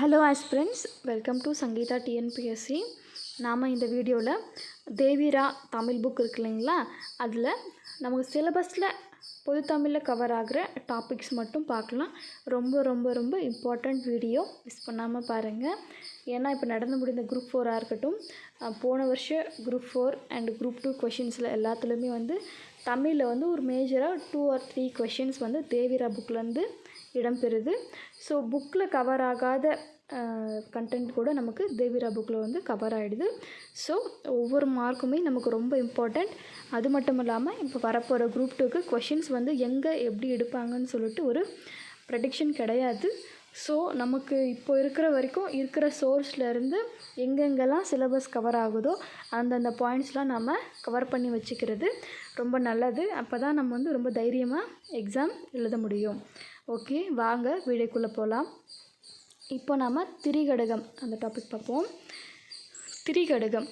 Hello aspirants welcome to Sangeetha TNPSC நாம் இந்த வீடியோவில் தேவிரா தமிழ் புக் இருக்கு இல்லைங்களா? அதில் நமக்கு சிலபஸில் பொது தமிழில் கவர் ஆகிற டாபிக்ஸ் மட்டும் பார்க்கலாம். ரொம்ப ரொம்ப ரொம்ப இம்பார்ட்டண்ட் வீடியோ மிஸ் பண்ணாமல் பாருங்கள் ஏன்னா இப்போ நடந்து முடிந்த குரூப் ஃபோராக இருக்கட்டும் போன வருஷம் group four and group two கொஷின்ஸில் எல்லாத்துலேயுமே வந்து தமிழில் வந்து ஒரு மேஜராக டூ ஆர் த்ரீ கொஷின்ஸ் வந்து தேவிரா புக்லேருந்து இடம்பெறுது. ஸோ புக்கில் கவர் ஆகாத கண்டென்ட் கூட நமக்கு தேவிரா புக்கில் வந்து கவர் ஆகிடுது ஸோ ஒவ்வொரு மார்க்குமே நமக்கு ரொம்ப இம்பார்ட்டண்ட் அது மட்டும் இல்லாமல் இப்போ வரப்போகிற குரூப் டூக்கு கொஷின்ஸ் வந்து எங்கே எப்படி எடுப்பாங்கன்னு சொல்லிட்டு ஒரு ப்ரெடிக்ஷன் கிடையாது. ஸோ நமக்கு இப்போ இருக்கிற வரைக்கும் இருக்கிற சோர்ஸ்லேருந்து எங்கெங்கெல்லாம் சிலபஸ் கவர் ஆகுதோ அந்தந்த பாயிண்ட்ஸ்லாம் நம்ம கவர் பண்ணி வச்சுக்கிறது ரொம்ப நல்லது. அப்போ தான் நம்ம வந்து ரொம்ப தைரியமாக எக்ஸாம் எழுத முடியும். ஓகே வாங்க வீடியோக்குள்ளே போகலாம் இப்போ நாம் திரிகடகம் அந்த டாபிக் பார்ப்போம். திரிகடகம்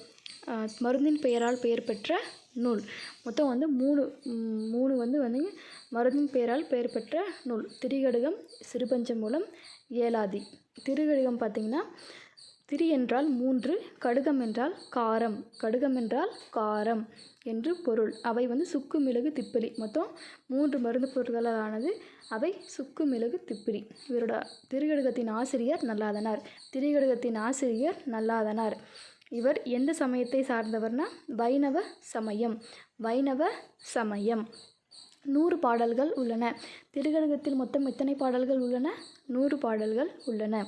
மருந்தின் பெயரால் பெயர் பெற்ற நூல். மொத்தம் வந்து மூணு மூணு வந்து வந்து மருந்தின் பெயரால் பெயர் பெற்ற நூல். திரிகடகம் சிறுபஞ்சமூலம் ஏலாதி. திருகடுகம் பார்த்திங்கன்னா திரி என்றால் மூன்று கடுகம் என்றால் காரம். கடுகம் என்றால் காரம் என்று பொருள். அவை வந்து சுக்கு மிளகு திப்பிலி. மொத்தம் மூன்று மருந்து பொருட்களால் ஆனது அவை சுக்கு மிளகு திப்பிலி. இவரோட திருகடுகத்தின் ஆசிரியர் நல்லாதனார். திரிகடுகத்தின் ஆசிரியர் நல்லாதனார். இவர் எந்த சமயத்தை சார்ந்தவர்னா? வைணவ சமயம். வைணவ சமயம். நூறு பாடல்கள் உள்ளன. திருகடுகத்தில் மொத்தம் எத்தனை பாடல்கள் உள்ளன? நூறு பாடல்கள் உள்ளன.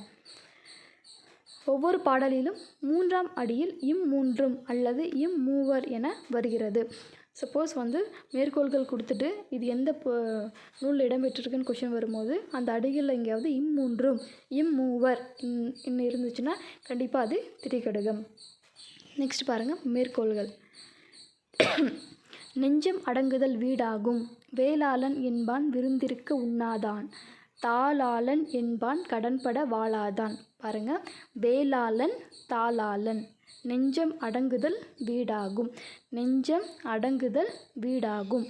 ஒவ்வொரு பாடலிலும் மூன்றாம் அடியில் இம் மூன்றும் அல்லது இம் மூவர் என வருகிறது. சப்போஸ் வந்து மேற்கோள்கள் கொடுத்துட்டு இது எந்த நூலில் இடம்பெற்றிருக்குன்னு கொஷின் வரும்போது அந்த அடிகளில் எங்கேயாவது இம்மூன்றும் இம்மூவர் இன்- இன்னும் இருந்துச்சுன்னா கண்டிப்பாக அது திரிகடுகம். நெக்ஸ்ட் பாருங்கள் மேற்கோள்கள். நெஞ்சம் அடங்குதல் வீடாகும் வேளாளன் என்பான் விருந்திருக்க உண்ணாதான். தாளாளன் என்பான் கடன்பட வாழாதான் பாருங்க. வேளாளன் தாளாளன். நெஞ்சம் அடங்குதல் வீடாகும். நெஞ்சம் அடங்குதல் வீடாகும்.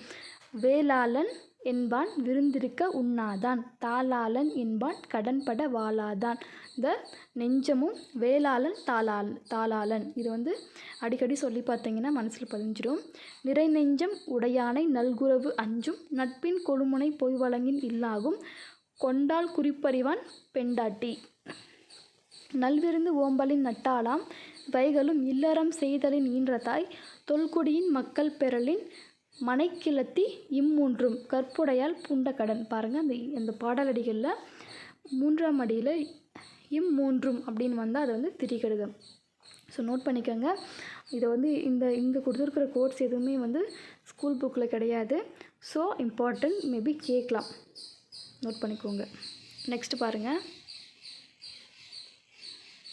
வேளாளன் என்பான் விருந்திருக்க உண்ணாதான். தாளாளன் என்பான் கடன்பட வாழாதான் இந்த நெஞ்சமும் வேளாளன் தாளாள் தாளாளன். இது வந்து அடிக்கடி சொல்லி பார்த்தீங்கன்னா மனசில் பதிஞ்சிடும் நிறை நெஞ்சம் உடையானை நல்குறவு அஞ்சும். நட்பின் கொழுமுனை பொய் வழங்கின் இல்லாகும். கொண்டால் குறிப்பறிவான் பெண்டாட்டி. நல்விருந்து ஓம்பலின் நட்டாளாம் வைகளும் இல்லறம் செய்தலின் ஈன்றதாய் தொல்குடியின் மக்கள் பெறலின் மனைக்கிளத்தி இம்மூன்றும் கற்புடையால் பூண்ட கடன். பாருங்கள் அந்த அந்த பாடலடிகளில் மூன்றாம் அடியில் இம்மூன்றும் அப்படின்னு வந்தால் அது வந்து திரிகடுகம். ஸோ நோட் பண்ணிக்கோங்க. இதை வந்து இந்த இங்கே கொடுத்துருக்குற கோட்ஸ் எதுவுமே வந்து ஸ்கூல் புக்கில் கிடையாது. ஸோ இம்பார்ட்டன்ட் மேபி கேட்கலாம். நோட் பண்ணிக்கோங்க. நெக்ஸ்ட்டு பாருங்கள்